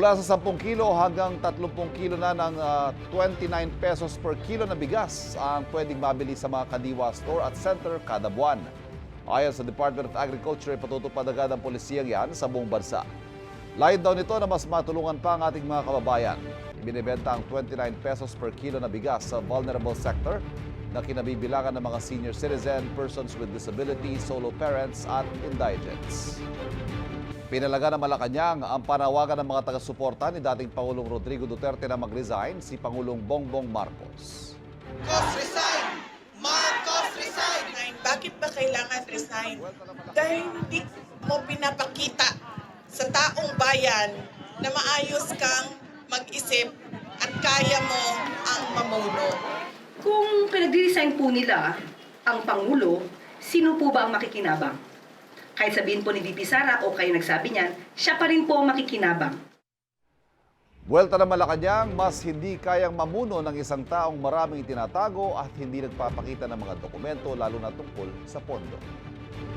Mula sa 10 kilo hanggang 30 kilo na ng ah, 29 pesos per kilo na bigas ang pwedeng mabili sa mga kadiwa store at center kada buwan. Ayon sa Department of Agriculture, patutupad agad ang polisiyang yan sa buong bansa. Layon daw nito na mas matulungan pa ang ating mga kababayan. Ibinibenta ang 29 pesos per kilo na bigas sa vulnerable sector na kinabibilangan ng mga senior citizen, persons with disability, solo parents at indigents. Pinalaga ng Malacanang ang panawagan ng mga taga-suporta ni dating Pangulong Rodrigo Duterte na mag-resign si Pangulong Bongbong Marcos. Marcos resign! Marcos resign! Bakit ba kailangan resign? Dahil hindi mo pinapakita sa taong bayan na maayos kang mag-isip at kaya mo ang mamuno. Kung pinag-resign po nila ang Pangulo, sino po ba ang makikinabang? Kahit sabihin po ni VP Sara o kayo nagsabi niyan, siya pa rin po ang makikinabang. Buwelta ng Malacanang, mas hindi kayang mamuno ng isang taong maraming tinatago at hindi nagpapakita ng mga dokumento lalo na tungkol sa pondo.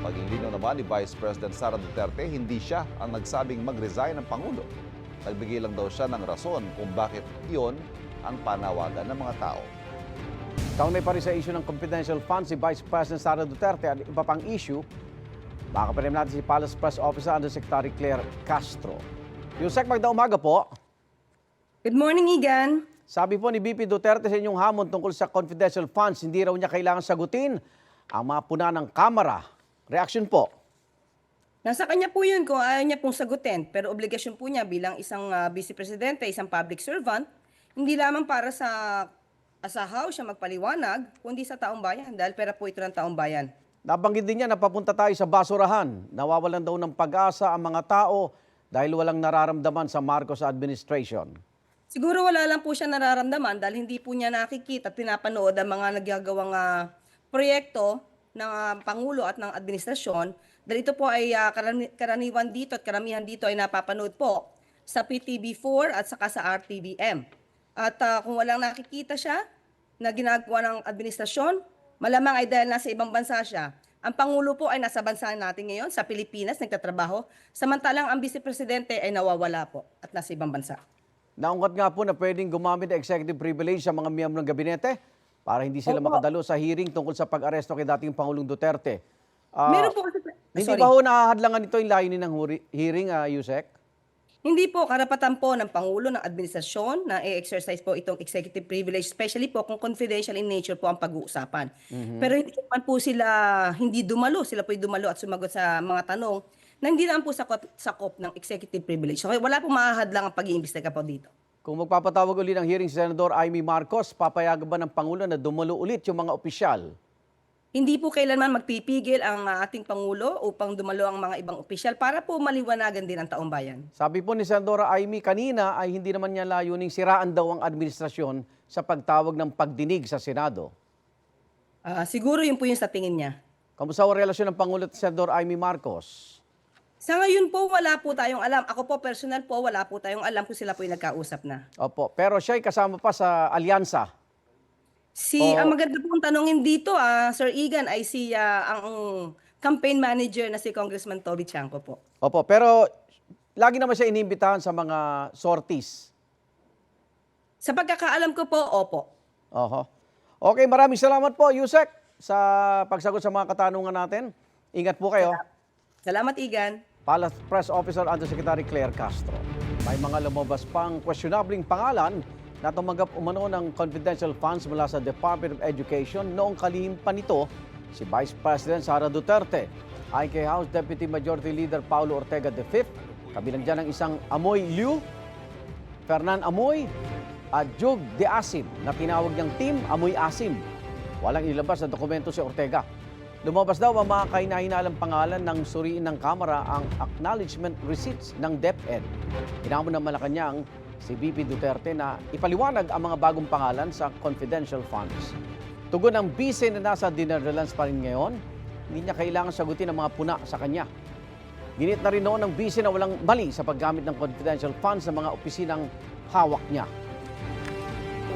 Paglilinaw naman ni Vice President Sara Duterte, hindi siya ang nagsabing mag-resign ng Pangulo. Nagbigay lang daw siya ng rason kung bakit iyon ang panawagan ng mga tao. Kaunay pa rin sa issue ng confidential funds si Vice President Sara Duterte at iba pang issue, makakapalim natin si Palace Press Officer Undersecretary Claire Castro. Yung sec magda umaga po, Good morning, Igan. sabi po ni BP Duterte sa inyong hamon tungkol sa confidential funds, hindi raw niya kailangan sagutin ang mga puna ng Kamara. Reaction po. Nasa kanya po yun kung ayaw niya pong sagutin. Pero obligasyon po niya bilang isang ah, vice presidente, isang public servant, hindi lamang para sa asahaw siya magpaliwanag, kundi sa taong bayan. Dahil pera po ito ng taong bayan. Nabanggit din niya na papunta tayo sa basurahan. Nawawalan daw ng pag-asa ang mga tao dahil walang nararamdaman sa Marcos administration. Siguro wala lang po siya nararamdaman dahil hindi po niya nakikita at pinapanood ang mga nagagawang ah, proyekto ng ah, Pangulo at ng administrasyon. Dahil ito po ay ah, karani- karaniwan dito at karamihan dito ay napapanood po sa PTB4 at saka sa RTBM. At ah, kung walang nakikita siya na ginagawa ng administrasyon, malamang ay dahil nasa ibang bansa siya. Ang Pangulo po ay nasa bansa natin ngayon, sa Pilipinas, nagtatrabaho. Samantalang ang Vice Presidente ay nawawala po at nasa ibang bansa. Naungkat nga po na pwedeng gumamit ng executive privilege sa mga miyembro ng gabinete para hindi sila Opo. makadalo sa hearing tungkol sa pag-aresto kay dating Pangulong Duterte. Ah, Meron po kasi... Hindi Sorry. ba ho nahahadlangan ito yung layunin ng hearing, uh, Yusek? Hindi po, karapatan po ng Pangulo ng Administrasyon na i-exercise po itong executive privilege, especially po kung confidential in nature po ang pag-uusapan. Pero hindi naman po sila hindi dumalo, sila po dumalo at sumagot sa mga tanong na hindi naman po sakop, sakop ng executive privilege. So wala po mahahadlang ang pag-iimbestiga po dito. Kung magpapatawag ulit ng hearing si Senador Amy Marcos, papayagan ba ng Pangulo na dumalo ulit yung mga opisyal? Hindi po kailanman magpipigil ang uh, ating Pangulo upang dumalo ang mga ibang opisyal para po maliwanagan din ang taong bayan. Sabi po ni Senadora Amy kanina ay hindi naman niya layuning siraan daw ang administrasyon sa pagtawag ng pagdinig sa Senado. Ah, siguro yun po yung sa tingin niya. Kamusta ang relasyon ng Pangulo at Senador Amy Marcos? Sa ngayon po, wala po tayong alam. Ako po, personal po, wala po tayong alam kung sila po yung nagkausap na. Opo, pero siya ay kasama pa sa alyansa. Si, Oo. ang maganda pong tanongin dito, ah, Sir Egan, ay si ah, ang campaign manager na si Congressman Toby Chanco po. Opo, pero lagi naman siya inimbitahan sa mga sorties. Sa pagkakaalam ko po, opo. Oho. Okay, maraming salamat po, Yusek, sa pagsagot sa mga katanungan natin. Ingat po kayo. Salamat, Egan. Palace Press Officer Undersecretary Claire Castro. May mga lumabas pang questionabling pangalan na tumanggap umano ng confidential funds mula sa Department of Education noong kalihim pa nito si Vice President Sara Duterte. Ayon House Deputy Majority Leader Paulo Ortega V, kabilang dyan ang isang Amoy Liu, Fernan Amoy at Jug de Asim na tinawag niyang Team Amoy Asim. Walang ilabas na dokumento si Ortega. Lumabas daw ang mga kahinahinalang pangalan ng suriin ng Kamara ang acknowledgement receipts ng DepEd. Hinamon ng Malacanang si VP Duterte na ipaliwanag ang mga bagong pangalan sa confidential funds. Tugon ng bise na nasa The Netherlands pa rin ngayon, hindi niya kailangan sagutin ang mga puna sa kanya. Ginit na rin noon ng bise na walang mali sa paggamit ng confidential funds ng mga opisinang hawak niya.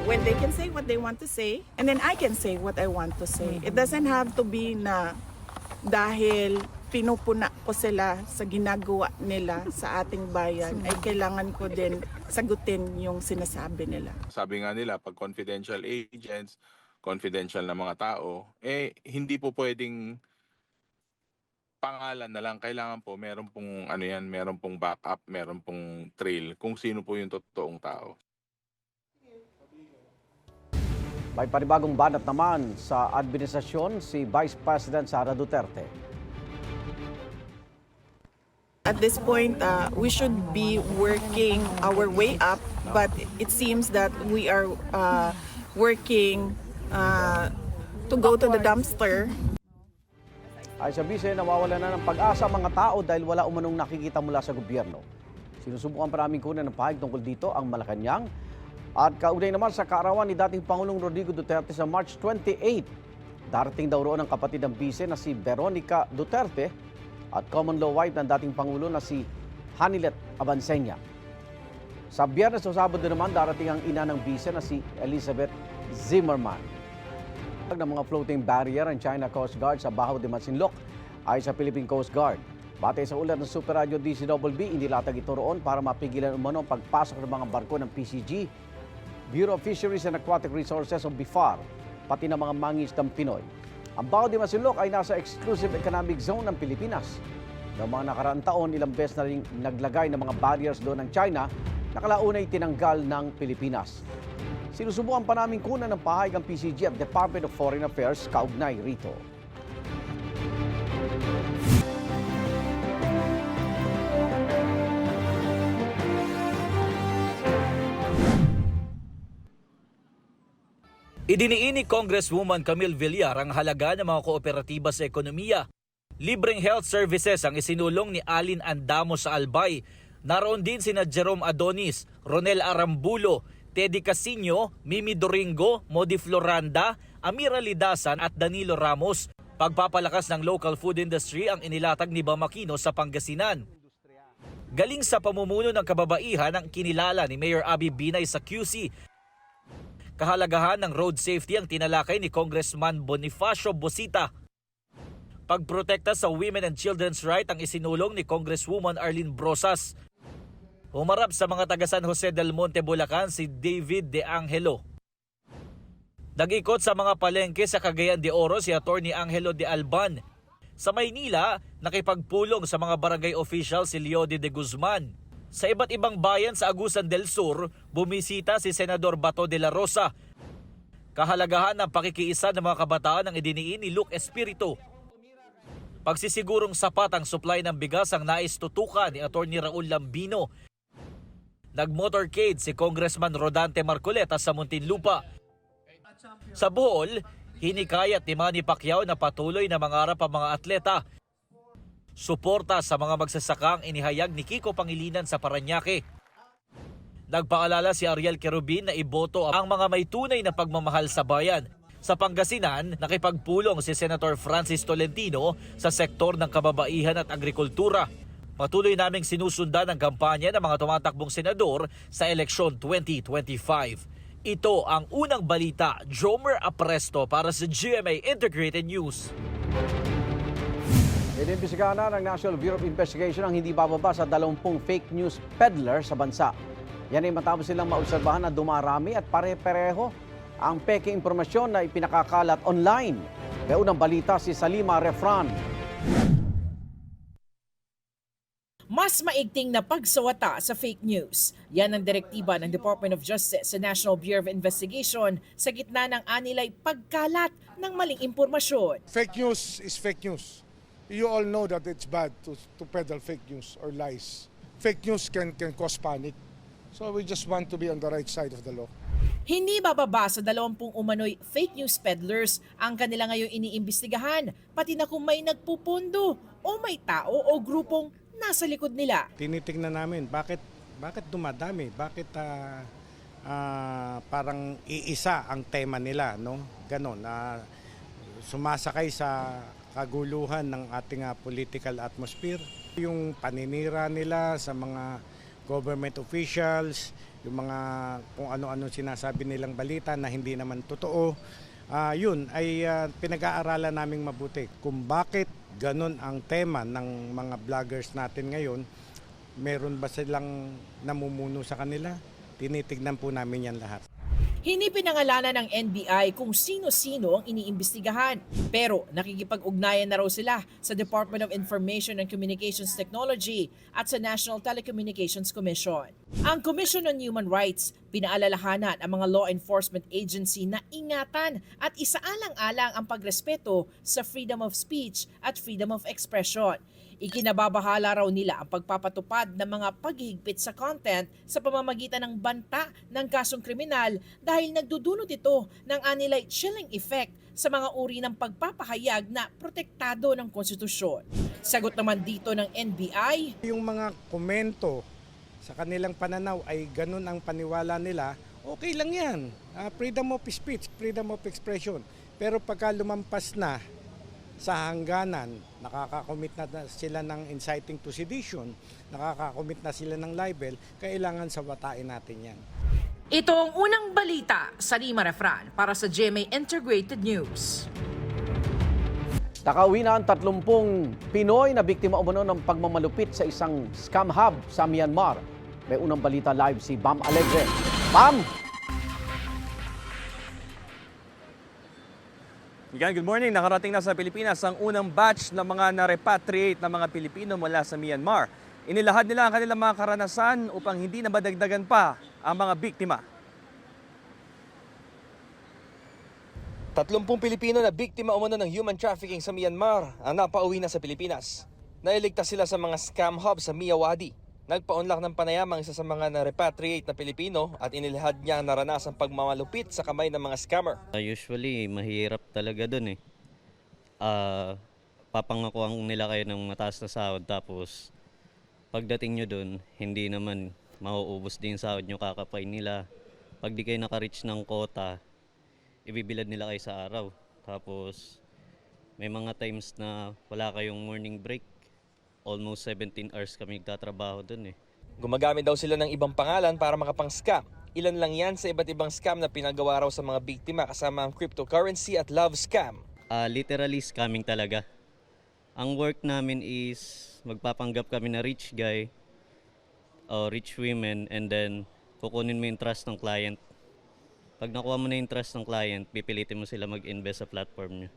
When they can say what they want to say, and then I can say what I want to say. It doesn't have to be na dahil pinupuna ko sila sa ginagawa nila sa ating bayan ay kailangan ko din sagutin yung sinasabi nila. Sabi nga nila, pag confidential agents, confidential na mga tao, eh hindi po pwedeng pangalan na lang. Kailangan po meron pong ano yan, meron pong backup, meron pong trail kung sino po yung totoong tao. May panibagong banat naman sa administrasyon si Vice President Sara Duterte. At this point, uh, we should be working our way up, but it seems that we are uh, working uh, to go to the dumpster Ay sa bise, nawawala na ng pag-asa ang mga tao dahil wala umanong nakikita mula sa gobyerno. Sinusubukan pa namin kunan ng pahig tungkol dito ang Malacanang. At kaunay naman sa kaarawan ni dating Pangulong Rodrigo Duterte sa March 28. Darating daw roon ang kapatid ng bise na si Veronica Duterte at common law wife ng dating Pangulo na si Hanilet Abansenya. Sa biyernes o Sabado naman darating ang ina ng bise na si Elizabeth Zimmerman ng mga floating barrier ang China Coast Guard sa Bahaw de Masinloc ay sa Philippine Coast Guard. Batay sa ulat ng Super Radio DCWB, inilatag ito roon para mapigilan umano ang pagpasok ng mga barko ng PCG, Bureau of Fisheries and Aquatic Resources o BIFAR, pati ng mga mangisdang Pinoy. Ang Bahaw de Masinloc ay nasa exclusive economic zone ng Pilipinas. Noong mga nakaraang taon, ilang beses na rin naglagay ng mga barriers doon ng China na kalaunay tinanggal ng Pilipinas. Sinusubukan pa namin kunan ng pahayag ang PCG at Department of Foreign Affairs kaugnay rito. Idiniin ni Congresswoman Camille Villar ang halaga ng mga kooperatiba sa ekonomiya. Libreng health services ang isinulong ni Alin Andamo sa Albay. Naroon din sina Jerome Adonis, Ronel Arambulo, Teddy Casino, Mimi Doringo, Modi Floranda, Amira Lidasan at Danilo Ramos. Pagpapalakas ng local food industry ang inilatag ni Bamakino sa Pangasinan. Galing sa pamumuno ng kababaihan ang kinilala ni Mayor Abby Binay sa QC Kahalagahan ng road safety ang tinalakay ni Congressman Bonifacio Bosita. Pagprotekta sa women and children's right ang isinulong ni Congresswoman Arlene Brosas. Humarap sa mga taga San Jose del Monte, Bulacan si David De Angelo. Nag-ikot sa mga palengke sa Cagayan de Oro si Attorney Angelo de Alban. Sa Maynila, nakipagpulong sa mga barangay official si Leody de Guzman. Sa iba't ibang bayan sa Agusan del Sur, bumisita si Senador Bato de la Rosa. Kahalagahan ng pakikiisa ng mga kabataan ang idiniin ni Luke Espiritu. Pagsisigurong sapat ang supply ng bigas ang nais tutukan ni Atty. Raul Lambino. Nagmotorcade si Congressman Rodante Marcoleta sa Muntinlupa. Sa Bohol, hinikayat ni Manny Pacquiao na patuloy na mangarap ang mga atleta Suporta sa mga magsasakang inihayag ni Kiko Pangilinan sa Paranaque. Nagpaalala si Ariel Kerubin na iboto ang mga may tunay na pagmamahal sa bayan. Sa Pangasinan, nakipagpulong si Senator Francis Tolentino sa sektor ng kababaihan at agrikultura. Patuloy naming sinusundan ang kampanya ng mga tumatakbong senador sa eleksyon 2025. Ito ang unang balita, Jomer Apresto para sa GMA Integrated News. Inimbisigahan na ng National Bureau of Investigation ang hindi bababa sa 20 fake news peddler sa bansa. Yan ay matapos silang maobserbahan na dumarami at pare-pareho ang peke impormasyon na ipinakakalat online. May unang balita si Salima Refran. mas maigting na pagsawata sa fake news. Yan ang direktiba ng Department of Justice sa National Bureau of Investigation sa gitna ng anilay pagkalat ng maling impormasyon. Fake news is fake news. You all know that it's bad to, to peddle fake news or lies. Fake news can, can cause panic. So we just want to be on the right side of the law. Hindi bababa sa dalawampung umano'y fake news peddlers ang kanila ngayon iniimbestigahan, pati na kung may nagpupundo o may tao o grupong nasa likod nila. tinitingnan namin bakit bakit dumadami bakit ah, ah, parang iisa ang tema nila no ganon na sumasakay sa kaguluhan ng ating ah, political atmosphere yung paninira nila sa mga government officials yung mga kung ano-ano sinasabi nilang balita na hindi naman totoo ah, yun ay ah, pinag-aaralan naming mabuti kung bakit ganun ang tema ng mga vloggers natin ngayon. Meron ba silang namumuno sa kanila? Tinitignan po namin yan lahat. Hindi pinangalanan ng NBI kung sino-sino ang iniimbestigahan. Pero nakikipag-ugnayan na raw sila sa Department of Information and Communications Technology at sa National Telecommunications Commission. Ang Commission on Human Rights pinaalalahanan ang mga law enforcement agency na ingatan at isaalang-alang ang pagrespeto sa freedom of speech at freedom of expression. Ikinababahala raw nila ang pagpapatupad ng mga paghihigpit sa content sa pamamagitan ng banta ng kasong kriminal dahil nagdudulot ito ng anilay chilling effect sa mga uri ng pagpapahayag na protektado ng konstitusyon. Sagot naman dito ng NBI, Yung mga komento sa kanilang pananaw ay ganun ang paniwala nila, okay lang yan. Ah, freedom of speech, freedom of expression. Pero pagka lumampas na sa hangganan, nakakakomit na na sila ng inciting to sedition, nakakakomit na sila ng libel, kailangan sawatain natin yan. ito ang unang balita sa Lima Refran para sa GMA Integrated News. Nakauwi na ang 30 Pinoy na biktima umano ng pagmamalupit sa isang scam hub sa Myanmar. May unang balita live si Bam Alegre. Bam! Yan, good morning. Nakarating na sa Pilipinas ang unang batch ng mga na-repatriate na mga Pilipino mula sa Myanmar. Inilahad nila ang kanilang mga karanasan upang hindi na madagdagan pa ang mga biktima. 30 Pilipino na biktima umano ng human trafficking sa Myanmar ang napauwi na sa Pilipinas. Nailigtas sila sa mga scam hub sa Miyawadi. Nagpaunlak ng panayam ang isa sa mga na-repatriate na Pilipino at inilahad niya ang naranasang pagmamalupit sa kamay ng mga scammer. usually, mahirap talaga dun eh. Ah, papangakuan nila kayo ng mataas na sahod tapos pagdating nyo dun, hindi naman mauubos din sahod nyo kakapay nila. Pag di kayo naka-reach ng quota, ibibilad nila kayo sa araw. Tapos may mga times na wala kayong morning break. Almost 17 hours kami nagtatrabaho dun eh. Gumagamit daw sila ng ibang pangalan para makapang-scam. Ilan lang yan sa iba't ibang scam na pinagawa raw sa mga biktima kasama ang cryptocurrency at love scam. Ah, literally scamming talaga. Ang work namin is magpapanggap kami na rich guy o rich women and then kukunin mo yung trust ng client. Pag nakuha mo na yung trust ng client, pipilitin mo sila mag-invest sa platform nyo.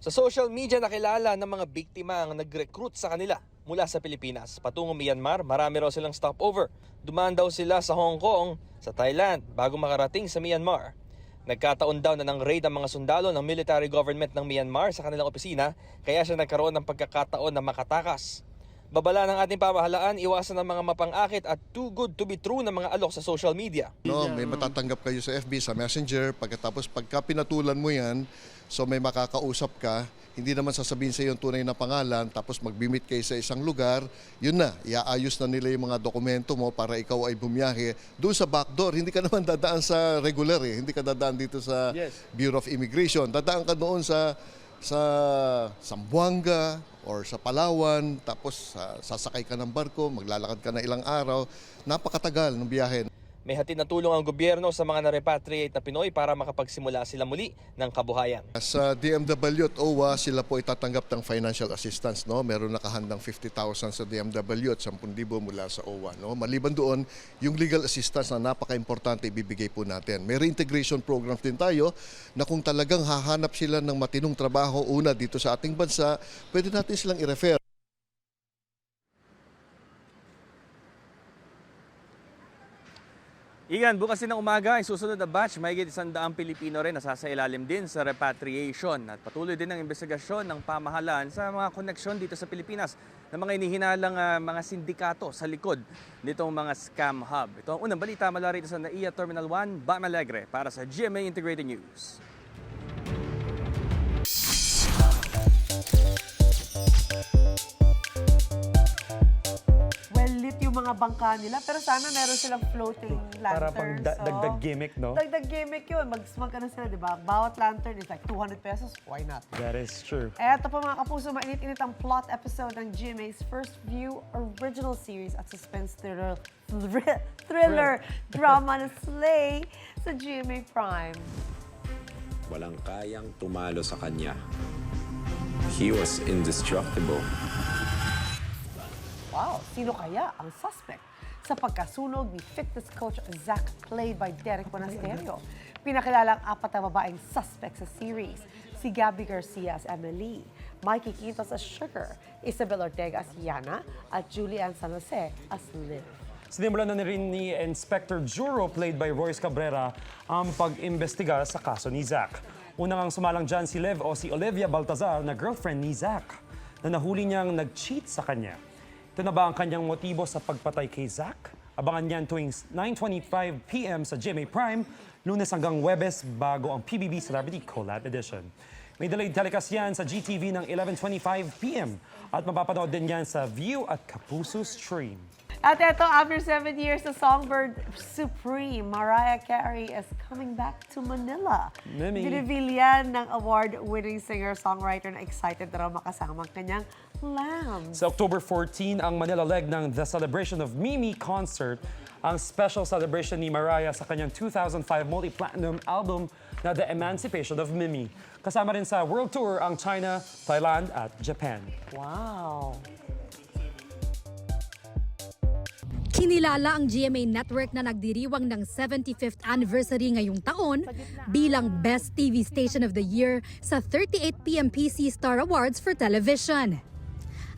Sa social media nakilala ng mga biktima ang nag-recruit sa kanila mula sa Pilipinas. Patungong Myanmar, marami raw silang stopover. Dumaan daw sila sa Hong Kong, sa Thailand, bago makarating sa Myanmar. Nagkataon daw na nang raid ang mga sundalo ng military government ng Myanmar sa kanilang opisina, kaya siya nagkaroon ng pagkakataon na makatakas. Babala ng ating pamahalaan, iwasan ng mga mapang-akit at too good to be true na mga alok sa social media. No, may matatanggap kayo sa FB, sa Messenger, pagkatapos pagka pinatulan mo yan, so may makakausap ka, hindi naman sasabihin sa iyo yung tunay na pangalan, tapos magbimit kayo sa isang lugar, yun na, iaayos na nila yung mga dokumento mo para ikaw ay bumiyahe. Doon sa backdoor, hindi ka naman dadaan sa regular eh, hindi ka dadaan dito sa Bureau of Immigration. Dadaan ka doon sa sa Sambuanga or sa Palawan, tapos sa- sasakay ka ng barko, maglalakad ka na ilang araw. Napakatagal ng biyahe. May hatid na tulong ang gobyerno sa mga na-repatriate na Pinoy para makapagsimula sila muli ng kabuhayan. Sa DMW at OWA, sila po itatanggap ng financial assistance. No? Meron nakahandang 50,000 sa DMW at 10,000 mula sa OWA. No? Maliban doon, yung legal assistance na napaka-importante ibibigay po natin. May reintegration programs din tayo na kung talagang hahanap sila ng matinong trabaho una dito sa ating bansa, pwede natin silang i-refer. Igan, bukas din ng umaga ay susunod na batch, may isang daang Pilipino rin nasasailalim din sa repatriation at patuloy din ang investigasyon ng pamahalaan sa mga koneksyon dito sa Pilipinas ng mga inihinalang ah, mga sindikato sa likod nitong mga scam hub. Ito ang unang balita mula rito sa NAIA Terminal 1, Bam Alegre para sa GMA Integrated News. Mga bangka nila. Pero sana meron silang floating lanterns. Para pang da- so, dagdag gimmick, no? Dagdag gimmick yun. Mag, mag ano sila, di ba? Bawat lantern is like 200 pesos. Why not? That is true. Eto po mga kapuso, mainit-init ang plot episode ng GMA's First View original series at suspense thriller, thriller, thriller drama na Slay sa GMA Prime. Walang kayang tumalo sa kanya. He was indestructible. Wow, sino kaya ang suspect sa pagkasunog ni fitness coach Zach played by Derek Monasterio? Pinakilala ang apat na babaeng suspect sa series. Si Gabby Garcia as Emily, Mikey Quintos as Sugar, Isabel Ortega as Yana, at Julian San Jose as Liv. Sinimulan na rin ni Inspector Juro, played by Royce Cabrera, ang pag-imbestiga sa kaso ni Zach. Unang ang sumalang dyan si Lev o si Olivia Baltazar na girlfriend ni Zach na nahuli niyang nag-cheat sa kanya. Ito na ba ang kanyang motibo sa pagpatay kay Zach? Abangan niyan tuwing 9.25pm sa GMA Prime, lunes hanggang Webes bago ang PBB Celebrity Collab Edition. May delayed telecast yan sa GTV ng 11.25pm at mapapanood din yan sa View at Kapuso Stream. At eto, after seven years, the Songbird Supreme, Mariah Carey is coming back to Manila. Mimi. Dinivil yan ng award-winning singer-songwriter na excited na raw makasama ang kanyang lambs. Sa October 14, ang Manila leg ng The Celebration of Mimi concert, ang special celebration ni Mariah sa kanyang 2005 multi-platinum album na The Emancipation of Mimi. Kasama rin sa world tour ang China, Thailand at Japan. Wow! Kinilala ang GMA Network na nagdiriwang ng 75th anniversary ngayong taon bilang Best TV Station of the Year sa 38pm PC Star Awards for Television.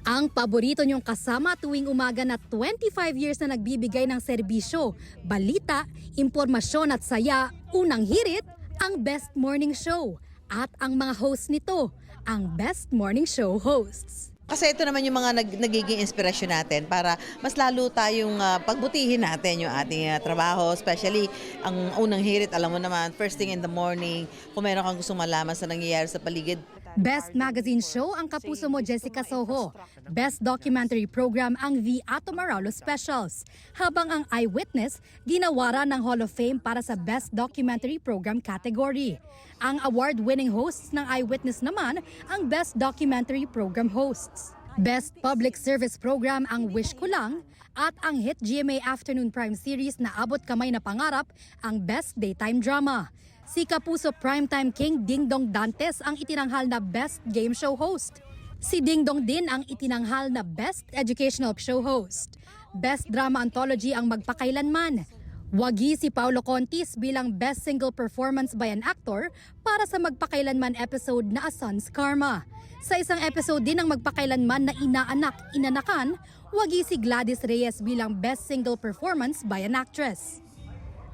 Ang paborito niyong kasama tuwing umaga na 25 years na nagbibigay ng serbisyo, balita, impormasyon at saya, unang hirit, ang Best Morning Show. At ang mga host nito, ang Best Morning Show hosts. Kasi ito naman yung mga nag, nagiging inspirasyon natin para mas lalo tayong ah, pagbutihin natin yung ating ah, trabaho. Especially, ang unang hirit, alam mo naman, first thing in the morning, kung meron kang gustong malaman sa nangyayari sa paligid, Best Magazine Show ang Kapuso Mo Jessica Soho. Best Documentary Program ang The Ato Maralo Specials. Habang ang Eyewitness, ginawara ng Hall of Fame para sa Best Documentary Program category. Ang award-winning hosts ng Eyewitness naman ang Best Documentary Program hosts. Best Public Service Program ang Wish Ko Lang at ang hit GMA Afternoon Prime Series na Abot Kamay na Pangarap ang Best Daytime Drama. Si Kapuso Primetime King Ding Dong Dantes ang itinanghal na Best Game Show Host. Si Ding Dong din ang itinanghal na Best Educational Show Host. Best Drama Anthology ang magpakailanman. Wagi si Paulo Contis bilang Best Single Performance by an Actor para sa magpakailanman episode na A Son's Karma. Sa isang episode din ng magpakailanman na inaanak, inanakan, wagi si Gladys Reyes bilang Best Single Performance by an Actress.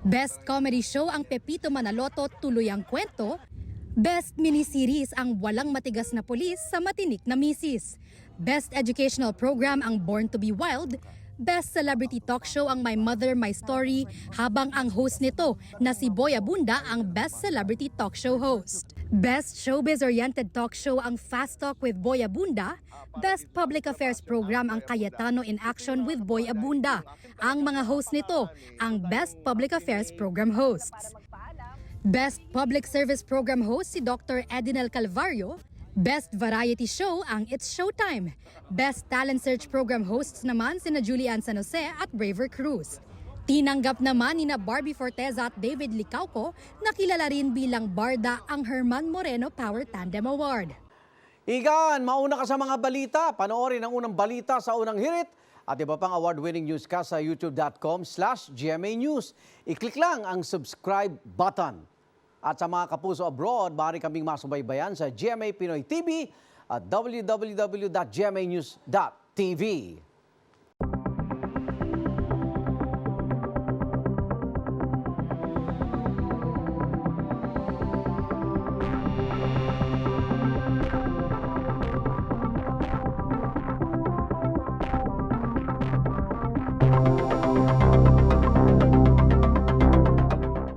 Best Comedy Show ang Pepito Manaloto Tuloy ang Kwento. Best Miniseries ang Walang Matigas na Pulis sa Matinik na Misis. Best Educational Program ang Born to be Wild. Best Celebrity Talk Show ang My Mother, My Story habang ang host nito na si Boy Abunda ang Best Celebrity Talk Show host. Best Showbiz-Oriented Talk Show ang Fast Talk with Boy Abunda. Best Public Affairs Program ang Cayetano in Action with Boy Abunda. Ang mga host nito ang Best Public Affairs Program hosts. Best Public Service Program host si Dr. Edinel Calvario. Best Variety Show ang It's Showtime. Best Talent Search Program hosts naman sina Julian San Jose at Braver Cruz. Tinanggap naman ni na Barbie Forteza at David Licauco na kilala rin bilang Barda ang Herman Moreno Power Tandem Award. Igan, mauna ka sa mga balita. Panoorin ang unang balita sa unang hirit at iba pang award-winning newscast sa youtube.com slash GMA News. I-click lang ang subscribe button. At sa mga kapuso abroad, maaari kaming masubaybayan sa GMA Pinoy TV at www.gmanews.tv.